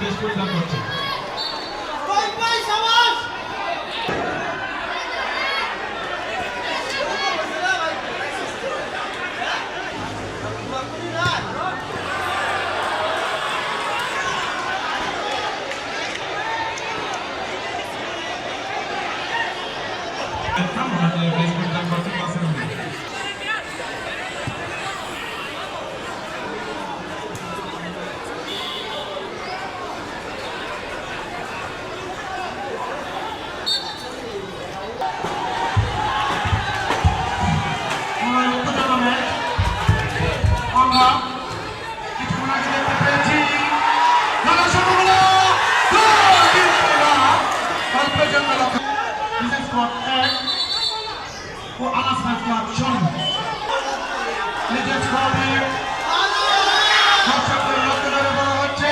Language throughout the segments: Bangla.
বেশ পরিধান করছে আমরা কিছুক্ষণ আগে বিশেষ করে ও স্কোয়াড শূন্য নিজের স্কোয়াডে দর্শকদের লক্ষ্য করে বলা হচ্ছে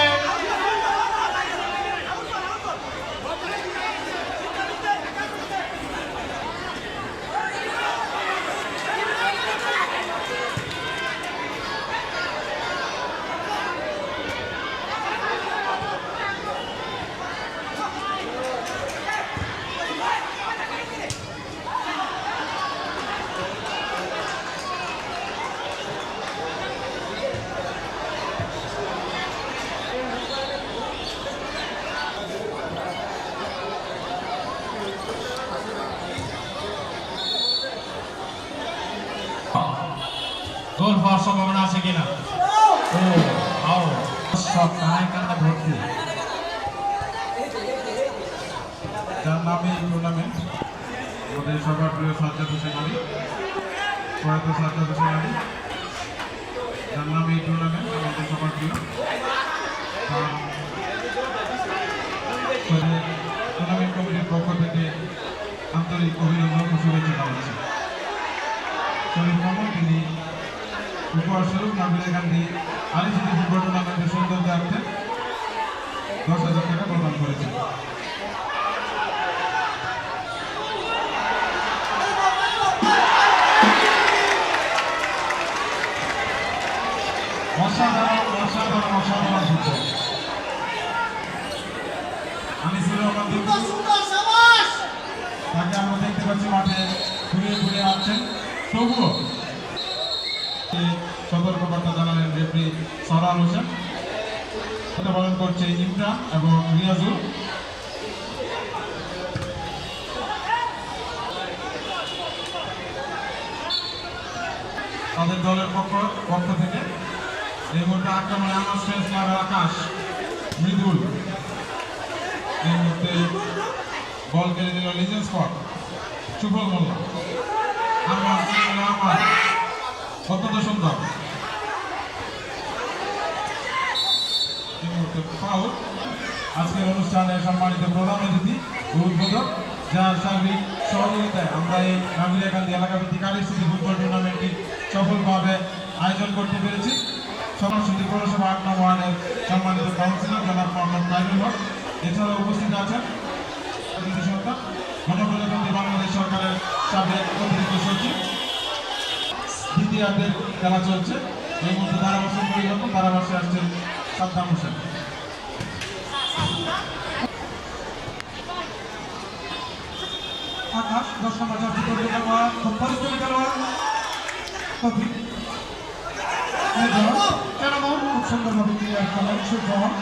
গোল হওয়ার সম্ভাবনা আছে কিনা ও আও সব কানায় কান্না ভর্তি যার নামে এই টুর্নামেন্ট আমাদের সবার প্রিয় সাজ্জাদ হোসেন আলী প্রয়াত সাজ্জাদ হোসেন আলী যার নামে এই টুর্নামেন্ট আমাদের সবার প্রিয় টুর্নামেন্ট কমিটির পক্ষ থেকে আন্তরিক অভিনন্দন ও শুভেচ্ছা জানাচ্ছি শরীর মামুন তিনি উপহার স্বরূপ নাবিলা গান্ধী আলিসিটি ফুটবল টুর্নামেন্টের সৌন্দর্যার্থে দশ হাজার টাকা প্রদান করেছেন অসাধারণ অসাধারণ অসাধারণ ফুটবল আনিসুর রহমান দীপু তাকে আমরা দেখতে পাচ্ছি মাঠে ঘুরিয়ে ঘুরিয়ে আসছেন তবুও এই সতর্কবার্তা জানালেন রেফারি সরাল হোসেন পালন করছে ইমরান এবং রিয়াজুল। তাদের দলের পক্ষ পক্ষ থেকে এই মুহূর্তে আক্রমণে আমার ফ্রেন্স ক্লাবের আকাশ, মৃদুল। এই মুহূর্তে বল কেড়ে দিল লিজেন্স স্কোয়াড সুফল মোল্লা। আমার অত্যন্ত সুন্দর। এই মুহূর্তে আজকের অনুষ্ঠানে সম্মানিত প্রধান অতিথি ও উদ্বোধক, যার সার্বিক সহযোগিতায় আমরা এই নাগরিকান্দি এলাকাভিত্তিক আলিস্থিতি ফুটবল টুর্নামেন্টটি সফলভাবে আয়োজন করতে পেরেছি। সমাজসুতি পৌরসভা আট নম্বর ওয়ার্ডের সম্মানিত কাউন্সিলর জনাব মোহাম্মদ নাইমুল হক এছাড়াও উপস্থিত আছেন সত্তা গণপ্রজাতন্ত্রী বাংলাদেশ সরকারের সাবেক অতিরিক্ত সচিব। দ্বিতীয়ার্ধের খেলা চলছে। এই মুহূর্তে ধারাভাষ্য পরিবর্তন ধারাভাষ্যে আসছেন সাদ্দাম হোসেন। আকাশ দশ নম্বর খেলোয়াড় খুব পরিশ্রমী খেলোয়াড়। কবি মেজর তেরো খুব সুন্দরভাবে ক্লিয়ার করলেন সুজন।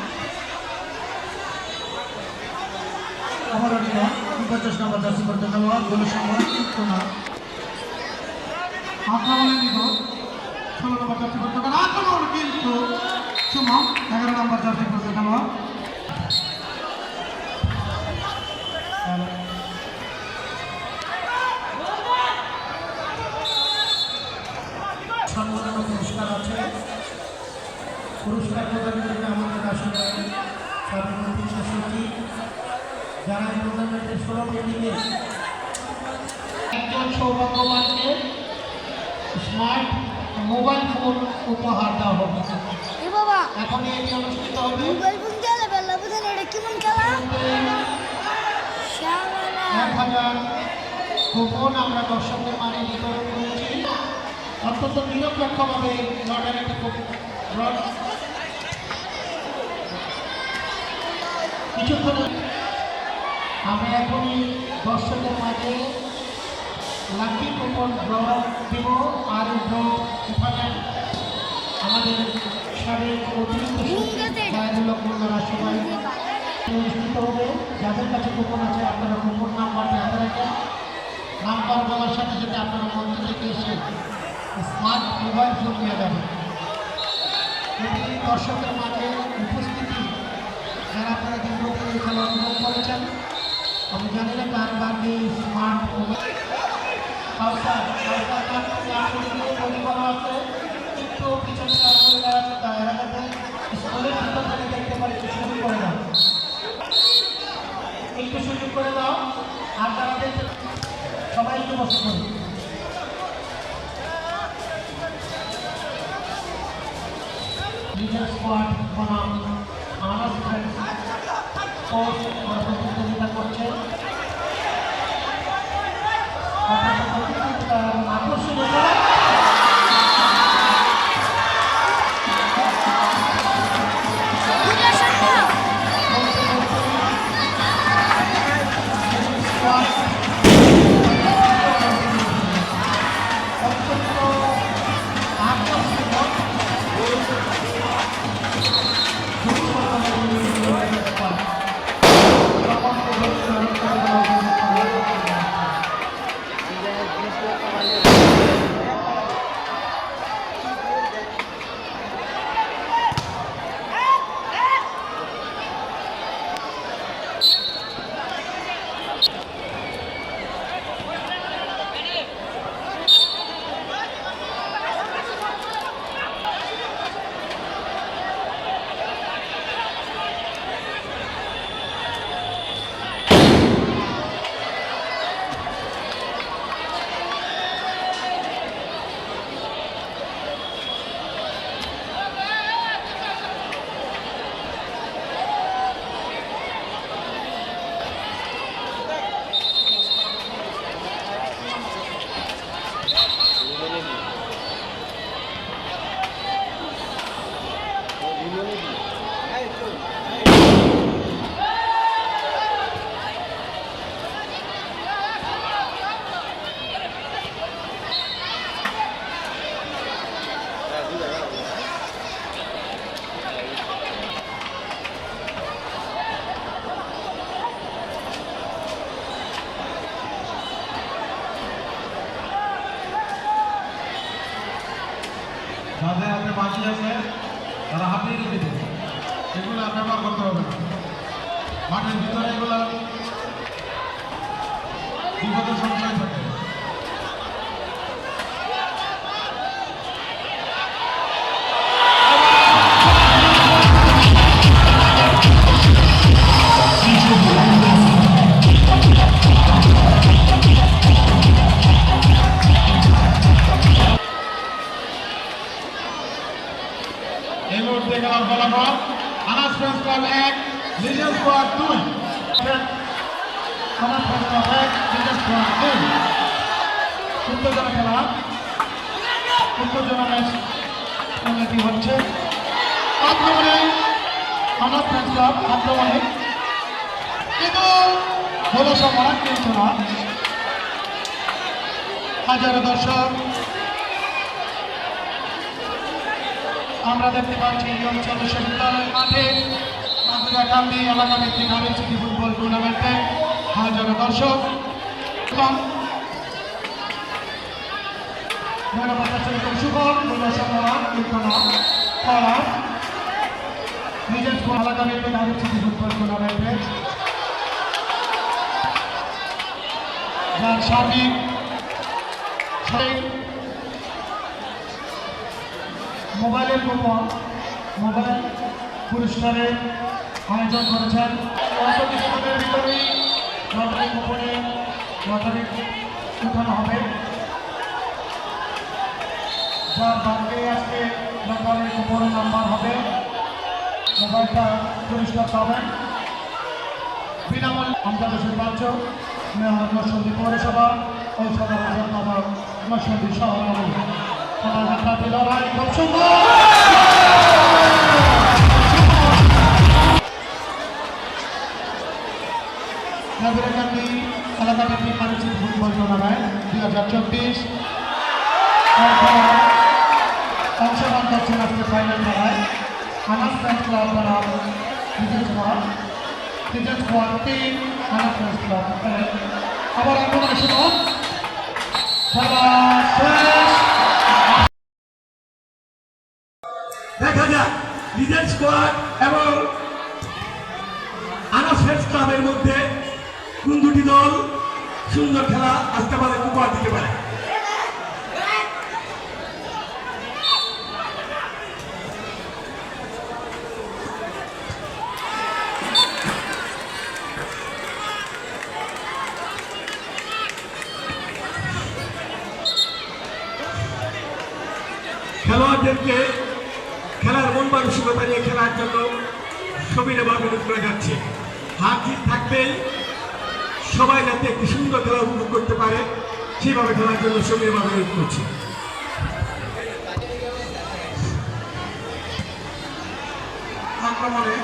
আবারও নিয়ম পঞ্চাশ নম্বর নম্বর জার্সি পরে আক্রমণ কিন্তু সুমন এগারো নম্বর জার্সি পরে খেলোয়াড় সম্মাননা পুরস্কার আছে পুরস্কার প্রদান করবে আমাদের আসলে সভাপতি সচিব যারা এই টুর্নামেন্টের সভাপতিকে একজন সৌভাগ্যবানকে স্মার্ট মোবাইল ফোন উপহার দেওয়া হবে এ বাবা এখন এটি অনুষ্ঠিত হবে মোবাইল ফোন খেলে বেলা বুঝেন এটা কেমন খেলা শ্যামালা এক হাজার কুপন আমরা দর্শকদের মানে বিতরণ করেছি অত্যন্ত নিরপেক্ষভাবে লর্ডের একটা কুপ- কিছুক্ষণ আমি এখনই দর্শকের মাঝে লাকি কুপন ড্র দিব আর ড্র এখানে আমাদের সাবেক অতিরিক্ত গায়দুল্লাহ মোল্লারা সবাই অনুষ্ঠিত হবে যাদের কাছে কুপন আছে আপনারা কুপন নাম্বারটি হাতে রাখেন নাম্বার বলার সাথে সাথে আপনারা মঞ্চ থেকে এসে স্মার্ট মোবাইল ফোন নিয়ে যাবেন এটি দর্শকের মাঝে উপস্থিতি। যারা আপনারা দীর্ঘদিন এই খেলা অনুভব করেছেন, আমি জানি না কার এই স্মার্ট মোবাইল। একটু সুযোগ করে দাও। একটু করে দাও, আর তারা সবাই একটু বসে নিজের স্কোয়াড বনাম আনাস কোচ প্রতিযোগিতা করছে। আকর্ষণীয়। খেলা। দুটো বাকি আছে তারা হাতেই রেখে দেবে আর ব্যবহার করতে হবে। এই মুহূর্তে খেলার ফলাফল আনাস ফ্রেন্স ক্লাব এক লিজেন্ড স্কোয়াড দুই। আমার প্রশ্ন এক, নিজের স্কোয়াড দুই। উত্তেজনা খেলা। উত্তেজনা ম্যাচ উন্নতি হচ্ছে। আক্রমণে আমার ফ্রেন্স ক্লাব আক্রমণে। কিন্তু হলো সমান কিন্তু না। হাজারো দর্শক আমরা দেখতে পাচ্ছি এই অঞ্চল বিশ্ববিদ্যালয় মাঠে মাগুরাকান্দি এলাকা ভিত্তিক সিটি ফুটবল টুর্নামেন্টে হাজারো দর্শক ফুটবল সার্বিক সেই মোবাইলের কুপন মোবাইল পুরস্কারের আয়োজন করেছেন অল্প কিছুক্ষণের ভিতরেই লটারি কুপনে উঠানো হবে। যার বাকি আজকে লটারির কুপনের নাম্বার হবে। মোবাইলটা পুরস্কার পাবেন। বিনামূল্যে আমজাদ হোসেন বাচ্চ মেয়র নরসন্দী পৌরসভা ও সদর সম্পাদক নরসন্দী শহর হাতাহাতি লড়াই খুব সুন্দর নাগরিকান্দি এলাকাটি মানসিক ফুটবল টুর্নামেন্ট দুই হাজার চব্বিশ অংশগ্রহণ করছেন আজকে ফাইনাল খেলায় আনাস ফ্যান্স ক্লাব আবার এখন আসুন শেষ স্কোয়াড এবং আনাসের ক্লাবের মধ্যে কোন দুটি দল সুন্দর খেলা আসতে পারে উপহার দিতে পারে খেলোয়াড়দেরকে খেলার মন মানসিকতা নিয়ে খেলার জন্য সবিনভাবে অনুরোধ করে যাচ্ছে। হার জিত থাকবেই সবাই যাতে একটি সুন্দর খেলা উপভোগ করতে পারে, সেভাবে খেলার জন্য সবিনভাবে অনুরোধ করছি। আক্রমণে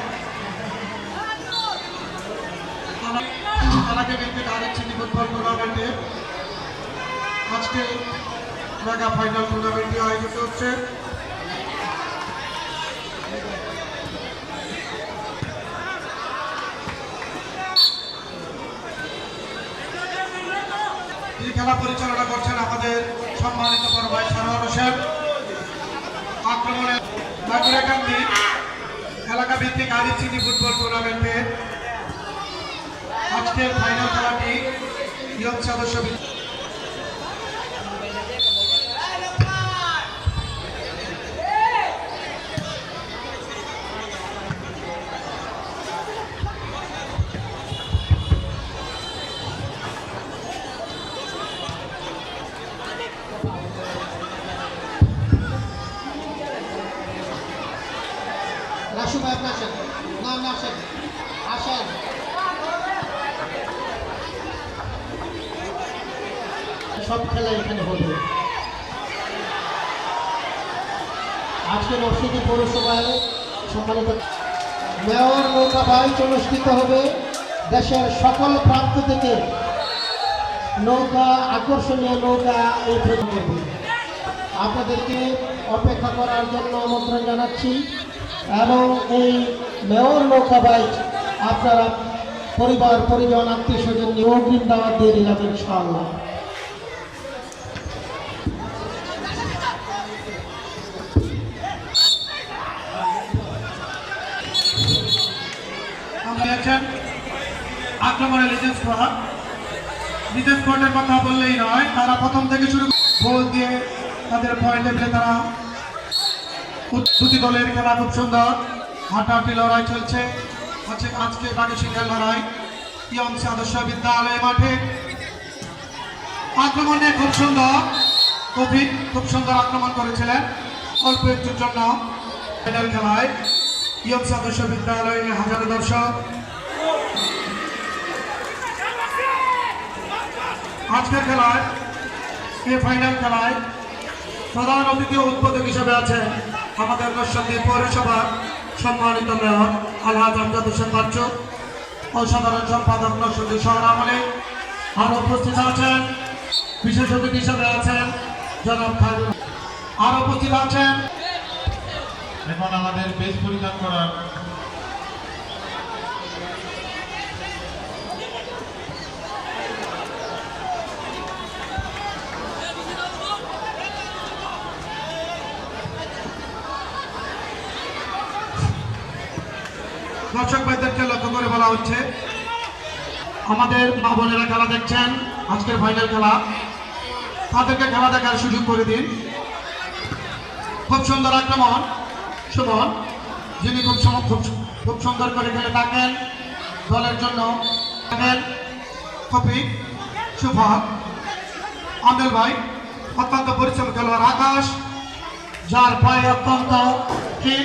আজকে ফাইনাল টুর্নামেন্টটি আয়োজিত হচ্ছে। খেলা পরিচালনা করছেন আমাদের সম্মানিত বড় ভাই সরোয়ার হোসেন। আক্রমণে বাগুড়াকান্দি এলাকা ভিত্তিক আদি চিনি ফুটবল টুর্নামেন্টে আজকের ফাইনাল খেলাটি ইয়ং সদস্য মেয়র নৌকা বাইচ অনুষ্ঠিত হবে দেশের সকল প্রান্ত থেকে নৌকা, আকর্ষণীয় নৌকা এই আপনাদেরকে অপেক্ষা করার জন্য আমন্ত্রণ জানাচ্ছি এবং এই মেয়র নৌকা বাইক আপনারা পরিবার, পরিজন, আত্মীয় স্বজন নিয়ে অগ্রিম দাওয়াত দিয়ে দিলাম ইনশাআল্লাহ। আক্রমণে লিজেন্স স্কোয়াড। লিজেন্স স্কোয়াডের কথা বললেই নয়, তারা প্রথম থেকে শুরু গোল দিয়ে তাদের পয়েন্ট লেভেলে তারা দলের খেলা খুব সুন্দর। হাঁটাহাঁটি লড়াই চলছে। হচ্ছে আজকে বাকি লড়াই ইয়ং আদর্শ বিদ্যালয় মাঠে আক্রমণে খুব সুন্দর। কবির খুব সুন্দর আক্রমণ করেছিলেন। অল্প একটুর জন্য ফাইনাল খেলায়। ইয়ং আদর্শ বিদ্যালয়ে হাজারো দর্শক। আজকের খেলায়, এই ফাইনাল খেলায় প্রধান অতিথি উদ্বোধক হিসেবে আছেন আমাদের নরসিংদী পৌরসভার সম্মানিত মেয়র আলহাজ আমজাদ হোসেন বাচ্চু ও সাধারণ সম্পাদক নরসিংদী শহর আমলে আর উপস্থিত আছেন, বিশেষ অতিথি হিসেবে আছেন জনাব খায়রুল আর উপস্থিত আছেন। এখন আমাদের বেশ পরিধান করার দর্শক ভাইদেরকে লক্ষ্য করে বলা হচ্ছে, আমাদের মা বোনেরা খেলা দেখছেন, আজকের ফাইনাল খেলা। তাদেরকে খেলা দেখার সুযোগ করে দিন। খুব সুন্দর আক্রমণ, সুমন, যিনি খুব খুব খুব সুন্দর করে খেলে থাকেন। দলের জন্য থাকেন কপি শুভ আমেল ভাই, অত্যন্ত পরিশ্রম খেলোয়াড় আকাশ, যার পায়ে অত্যন্ত ঠিক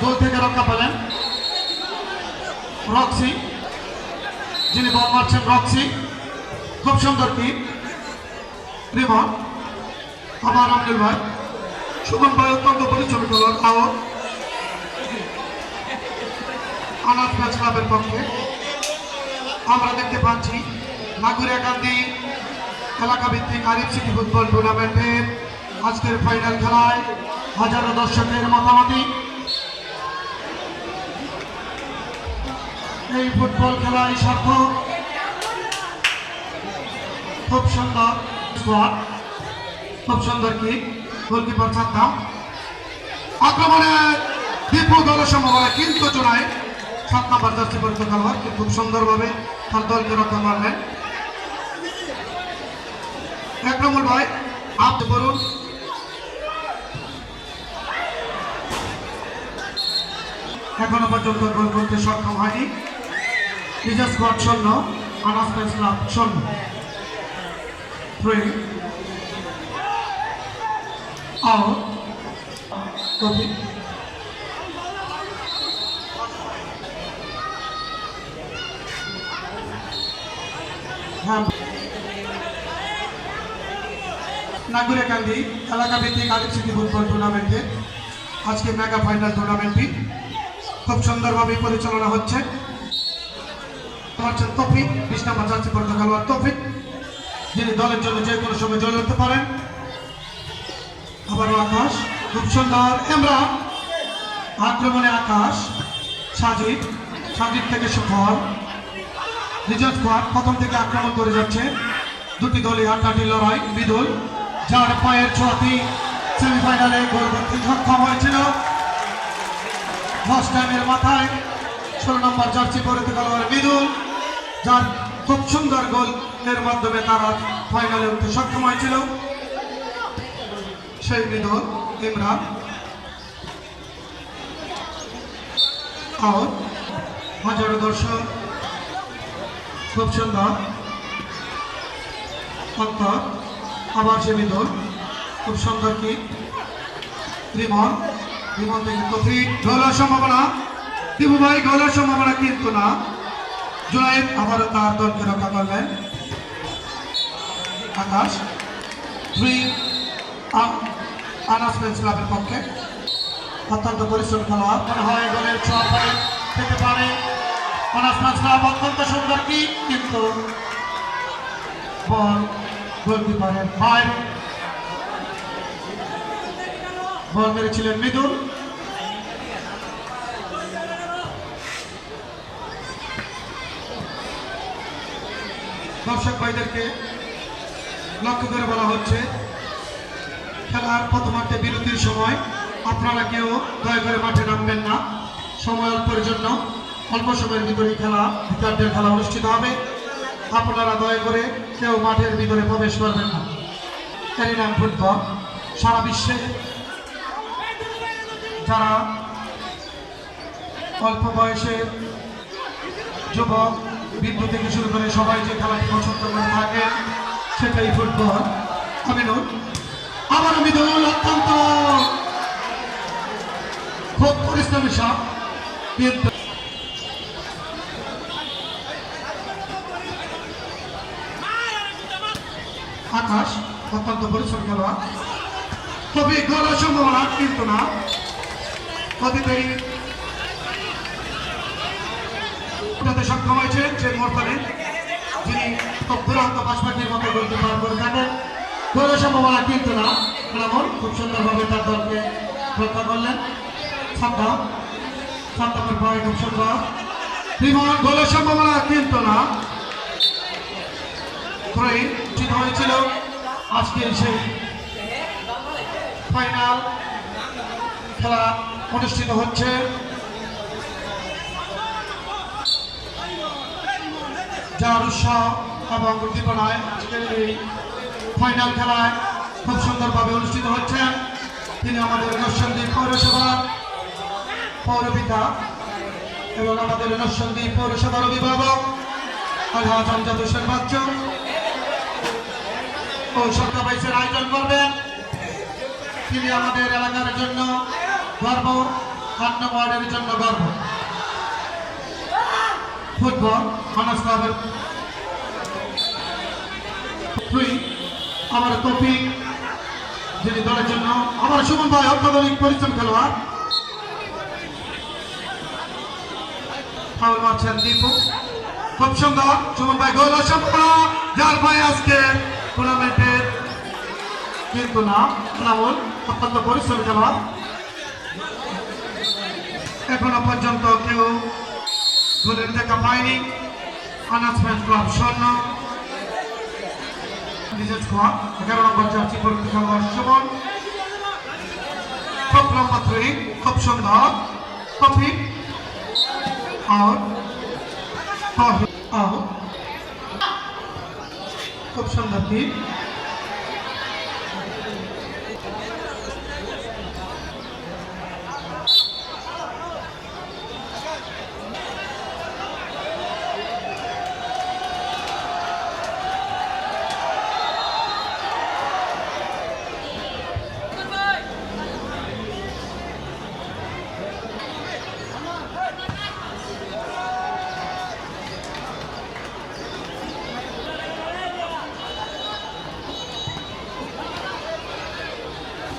গোল থেকে রক্ষা পেলেন। রক্সি, যিনি বল মারছেন, রক্সি। খুব সুন্দর কি রিমন আমার আব্দুল ভাই। সুমন ভাই অত্যন্ত পরিশ্রমী করলেন আওয়াজ আনাজ ম্যাচ ক্লাবের পক্ষে। আমরা দেখতে পাচ্ছি নাগুরিয়া গান্ধী এলাকা ভিত্তিক আরিফ সিটি ফুটবল টুর্নামেন্টের আজকের ফাইনাল খেলায় হাজারো দর্শকের মতামতি এই ফুটবল খেলায় সার্থক। খুব সুন্দর খুব সুন্দর কি? গোলকিপার সাদ্দাম আক্রমণে বিপুল দলের সম্ভাবনা, কিন্তু চূড়ায় সাত নাম্বার জার্সি পরিচিত খেলোয়াড় খুব সুন্দরভাবে তার দলকে রক্ষা করলেন। একরমুল ভাই, আপনি বলুন। এখনও পর্যন্ত গোল করতে সক্ষম হয়নি। নিজের স্কোয়াড শূন্য, আনাস প্রেস ক্লাব শূন্য থ্রি আউট কপি নাগুরেকান্দি এলাকা ভিত্তিক আলিপ সিটি ফুটবল টুর্নামেন্টে আজকে মেগা ফাইনাল টুর্নামেন্টটি খুব সুন্দরভাবে পরিচালনা হচ্ছে। হচ্ছেন তফিক। বিশ নাম্বার জার্সি পর্যন্ত খেলোয়াড় তফিক। যিনি দলের জন্য যে কোনো সময় জয় উঠতে পারেন। আবারও আকাশ, খুব সুন্দর। এমরান আক্রমণে আকাশ, সাজিদ। সাজিদ থেকে সুফল। রিজার্ভ স্কোয়াড, প্রথম থেকে আক্রমণ করে যাচ্ছে। দুটি দলই হাড্ডাহাড্ডি লড়াই, বিদুল। যার পায়ের ছোঁয়াতি সেমিফাইনালে গোল করতে সক্ষম হয়েছিল। ফার্স্ট টাইমের মাথায় ষোলো নম্বর জার্সি পরিতে খেলোয়াড় বিদুল। যার খুব সুন্দর গোল এর মাধ্যমে তারা ফাইনালে উঠতে সক্ষম হয়েছিল। সেই বিদুল ইমরান। আউট। হাজারো দর্শক। খুব সুন্দর। অন্তর আবার সে বিদুল খুব সুন্দর কি রিমন। রিমন থেকে তফিক গোলের সম্ভাবনা। দিবু ভাই গোলের সম্ভাবনা কিন্তু না। জুনাইদ আবারও তার দলকে রক্ষা করলেন। আকাশ থ্রি আনাস ক্লাবের পক্ষে। অত্যন্ত পরিশ্রম খেলোয়াড়। মনে হয় গোলের ছোঁয়া পায়ে পেতে পারে। ফ্রেন্স ক্লাব অত্যন্ত সুন্দর কি? কিন্তু বল গোলকিপারের বাইরে বল মেরেছিলেন মৃদুল। দর্শক ভাইদেরকে লক্ষ্য করে বলা হচ্ছে, খেলার প্রথমার্থে বিরতির সময় আপনারা কেউ দয়া করে মাঠে নামবেন না। সময় অল্পের জন্য, অল্প সময়ের ভিতরে খেলা ভিতরদের খেলা অনুষ্ঠিত হবে। আপনারা দয়া করে কেউ মাঠের ভিতরে প্রবেশ করবেন না। এরই নাম ফুটবল। সারা বিশ্বে যারা অল্প বয়সের যুবক বৃদ্ধ থেকে শুরু করে সবাই যে খেলাটি পছন্দ করে থাকে, সেটাই ফুটবল আমিনুল, আবার আমিনুল, অত্যন্ত খুব পরিশ্রমী সাপ। কিন্তু আকাশ, অত্যন্ত পরিশ্রম খেলোয়াড়। তবে গোলের সম্ভাবনা কিন্তু না। অতীতেই উঠাতে সক্ষম হয়েছে যে মোরতালে যিনি দুরান্ত পাশপাটির মতো গোলটি পার করে থাকেন। গোলের সম্ভাবনা কিন্তু না রামন খুব সুন্দরভাবে তার দলকে রক্ষা করলেন। সাদ্দাম সাদ্দামের ভয় খুব সুন্দর। বিমান গোলের সম্ভাবনা কিন্তু না উচিত হয়েছিল। আজকের সেই ফাইনাল খেলা অনুষ্ঠিত হচ্ছে। যার উৎসাহ এবং উদ্দীপনায় আজকের এই ফাইনাল খেলায় খুব সুন্দরভাবে অনুষ্ঠিত হচ্ছে। তিনি আমাদের নরসন্দী পৌরসভা পৌরপিতা এবং আমাদের নরসন্দী পৌরসভার অভিভাবক আলহাজ আমজাদ হোসেন বাচ্চু। ও সরকার আয়োজন করবেন। তিনি আমাদের এলাকার জন্য গর্ব আট নম্বর ওয়ার্ডের জন্য গর্ব। ফুটবল মানস আমার তফিক, যিনি দলের জন্য আমার সুমন ভাই অত্যাধুনিক পরিশ্রম খেলোয়াড়। মারছেন দীপু। খুব সুন্দর। সুমন ভাই গোল অসম্পূর্ণ যার ভাই আজকে টুর্নামেন্টের কিন্তু না নামুল অত্যন্ত পরিশ্রমী খেলোয়াড়। এখনও পর্যন্ত কেউ গোলের দেখা পায়নি। আনাসমেন্ট ক্লাব স্বর্ণ নিজের স্কোয়াড এগারো নম্বর জার্সি পরীক্ষা খেলোয়াড় সুমন খুব লম্বা থ্রি খুব সুন্দর টপিক আউট আউট খুব সুন্দর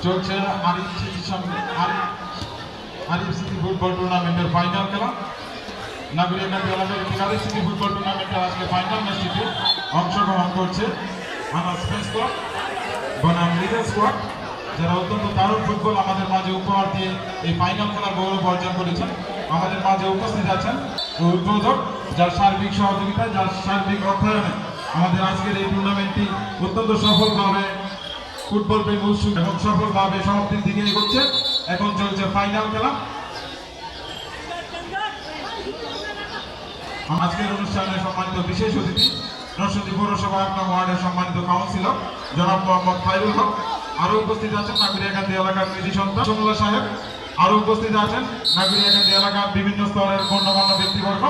চলছে আরিফ সিটির সঙ্গে আরিফ সিটি ফুটবল টুর্নামেন্টের ফাইনাল খেলা। নাগরিকান্দি এলাকার আরিফ সিটি ফুটবল টুর্নামেন্টের আজকে ফাইনাল ম্যাচটিতে অংশগ্রহণ করছে আমার স্পেস স্কোয়াড বনাম লিডার স্কোয়াড যারা অত্যন্ত দারুণ ফুটবল আমাদের মাঝে উপহার দিয়ে এই ফাইনাল খেলার গৌরব অর্জন করেছেন। আমাদের মাঝে উপস্থিত আছেন উদ্বোধক, যার সার্বিক সহযোগিতা, যার সার্বিক অর্থায়নে আমাদের আজকের এই টুর্নামেন্টটি অত্যন্ত সফলভাবে ফুটবল প্রেমী উৎসুক এবং সফলভাবে সমাপ্তির দিকে এগোচ্ছে। এখন চলছে ফাইনাল খেলা। আজকের অনুষ্ঠানে সম্মানিত বিশেষ অতিথি নরসিংদী পৌরসভা এক ওয়ার্ডের সম্মানিত কাউন্সিলর, জনাব মোহাম্মদ ফাইরুল হক। আরও উপস্থিত আছেন নাগরিকান্দি এলাকার কৃষি সন্তান সমুল্লা সাহেব। আরও উপস্থিত আছেন নাগরিকান্দি এলাকার বিভিন্ন স্তরের গণ্যমান্য ব্যক্তিবর্গ।